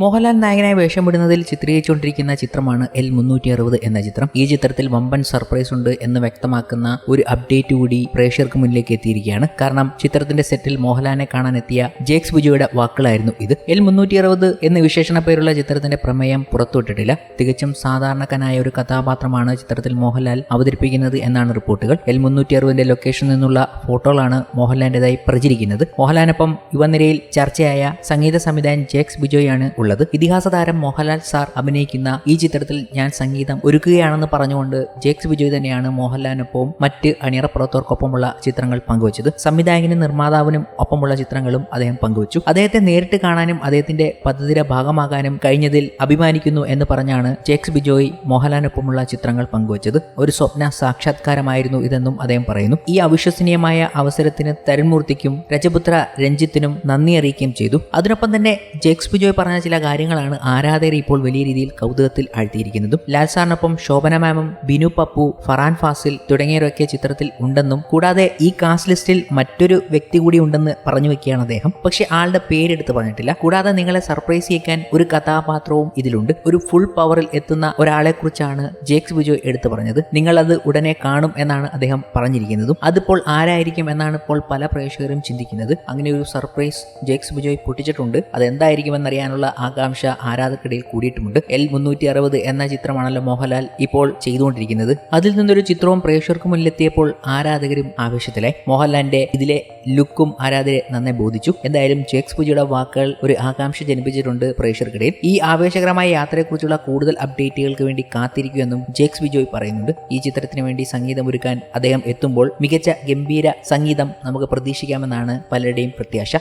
മോഹൻലാൽ നായകനായി വേഷമിടുന്നതിൽ ചിത്രീകരിച്ചുകൊണ്ടിരിക്കുന്ന ചിത്രമാണ് എൽ മുന്നൂറ്റി അറുപത് എന്ന ചിത്രം. ഈ ചിത്രത്തിൽ വമ്പൻ സർപ്രൈസ് ഉണ്ട് എന്ന് വ്യക്തമാക്കുന്ന ഒരു അപ്ഡേറ്റ് കൂടി പ്രേക്ഷകർക്ക് മുന്നിലേക്ക് എത്തിയിരിക്കുകയാണ്. കാരണം ചിത്രത്തിന്റെ സെറ്റിൽ മോഹൻലാലിനെ കാണാൻ എത്തിയ ജേക്സ് ബുജോയുടെ വാക്കുകളായിരുന്നു ഇത്. എൽ മുന്നൂറ്റി അറുപത് എന്ന വിശേഷണ പേരുള്ള ചിത്രത്തിന്റെ പ്രമേയം പുറത്തുവിട്ടിട്ടില്ല. തികച്ചും സാധാരണക്കാനായ ഒരു കഥാപാത്രമാണ് ചിത്രത്തിൽ മോഹൻലാൽ അവതരിപ്പിക്കുന്നത് എന്നാണ് റിപ്പോർട്ടുകൾ. എൽ മുന്നൂറ്റി അറുപതിന്റെ ലൊക്കേഷനിൽ നിന്നുള്ള ഫോട്ടോകളാണ് മോഹൻലാലിന്റേതായി പ്രചരിക്കുന്നത്. മോഹൻലാലിനൊപ്പം യുവനിരയിൽ ചർച്ചയായ സംഗീത സംവിധായകൻ ജേക്സ് ബിജോയാണ് ഉള്ളത്. ഇതിഹാസ താരം മോഹൻലാൽ സാർ അഭിനയിക്കുന്ന ഈ ചിത്രത്തിൽ ഞാൻ സംഗീതം ഒരുക്കുകയാണെന്ന് പറഞ്ഞുകൊണ്ട് ജേക്സ് ബിജോയ് തന്നെയാണ് മോഹൻലാലിനൊപ്പവും മറ്റ് അണിയറ പ്രവർത്തകർക്കൊപ്പമുള്ള ചിത്രങ്ങൾ പങ്കുവച്ചത്. സംവിധായകനും നിർമ്മാതാവിനും ഒപ്പമുള്ള ചിത്രങ്ങളും അദ്ദേഹം പങ്കുവച്ചു. അദ്ദേഹത്തെ നേരിട്ട് കാണാനും അദ്ദേഹത്തിന്റെ പദ്ധതിയുടെ ഭാഗമാകാനും കഴിഞ്ഞതിൽ അഭിമാനിക്കുന്നു എന്ന് പറഞ്ഞാണ് ജേക്സ് ബിജോയ് മോഹൻലാലിനൊപ്പമുള്ള ചിത്രങ്ങൾ പങ്കുവച്ചത്. ഒരു സ്വപ്ന സാക്ഷാത്കാരമായിരുന്നു ഇതെന്നും അദ്ദേഹം പറയുന്നു. ഈ അവിശ്വസനീയമായ അവസരത്തിന് തരുൺമൂർത്തിക്കും രജപുത്ര രഞ്ജിത്തിനും നന്ദി അറിയിക്കുകയും ചെയ്തു. അതിനൊപ്പം തന്നെ ജേക്സ് ബിജോയ് പറഞ്ഞ ചില കാര്യങ്ങളാണ് ആരാധകരെ ഇപ്പോൾ വലിയ രീതിയിൽ കൗതുകത്തിൽ ആഴ്ത്തിയിരിക്കുന്നതും. ലാൽ സാറിനൊപ്പം ശോഭന മാമും ബിനു പപ്പു ഫറാൻ ഫാസിൽ തുടങ്ങിയവരൊക്കെ ചിത്രത്തിൽ ഉണ്ടെന്നും കൂടാതെ ഈ കാസ്റ്റ് ലിസ്റ്റിൽ മറ്റൊരു വ്യക്തി കൂടി ഉണ്ടെന്ന് പറഞ്ഞു വെക്കുകയാണ് അദ്ദേഹം. പക്ഷെ ആളുടെ പേരെടുത്ത് പറഞ്ഞിട്ടില്ല. കൂടാതെ നിങ്ങളെ സർപ്രൈസ് ചെയ്യിക്കാൻ ഒരു കഥാപാത്രവും ഇതിലുണ്ട്. ഒരു ഫുൾ പവറിൽ എത്തുന്ന ഒരാളെ കുറിച്ചാണ് ജേക്സ് ബിജോയ് എടുത്തു പറഞ്ഞത്. നിങ്ങൾ അത് ഉടനെ കാണും എന്നാണ് അദ്ദേഹം പറഞ്ഞിരിക്കുന്നതും. അതിപ്പോൾ ആരായിരിക്കും എന്നാണ് ഇപ്പോൾ പല പ്രേക്ഷകരും ചിന്തിക്കുന്നത്. അങ്ങനെ ഒരു സർപ്രൈസ് ജേക്സ് ബിജോയ് പൊട്ടിച്ചിട്ടുണ്ട്. അതെന്തായിരിക്കുമെന്നറിയാനുള്ള ആകാംക്ഷ ആരാധകർക്കിടയിൽ കൂടിയിട്ടുമുണ്ട്. എൽ മുന്നൂറ്റി അറുപത് എന്ന ചിത്രമാണല്ലോ മോഹൻലാൽ ഇപ്പോൾ ചെയ്തുകൊണ്ടിരിക്കുന്നത്. അതിൽ നിന്നൊരു ചിത്രവും പ്രേക്ഷകർക്ക് മുന്നിലെത്തിയപ്പോൾ ആരാധകരും ആവേശത്തിലായി. മോഹൻലാലിന്റെ ഇതിലെ ലുക്കും ആരാധകരെ നന്നെ ബോധിച്ചു. എന്തായാലും ജേക്സ് പൂജയുടെ വാക്കുകൾ ഒരു ആകാംക്ഷ ജനിപ്പിച്ചിട്ടുണ്ട് പ്രേക്ഷകർക്കിടയിൽ. ഈ ആവേശകരമായ യാത്രയെക്കുറിച്ചുള്ള കൂടുതൽ അപ്ഡേറ്റുകൾക്ക് വേണ്ടി കാത്തിരിക്കുമെന്നും ജേക്സ് ബിജോയ് പറയുന്നുണ്ട്. ഈ ചിത്രത്തിന് വേണ്ടി സംഗീതമൊരുക്കാൻ അദ്ദേഹം എത്തുമ്പോൾ മികച്ച ഗംഭീര സംഗീതം നമുക്ക് പ്രതീക്ഷിക്കാമെന്നാണ് പലരുടെയും പ്രത്യാശ.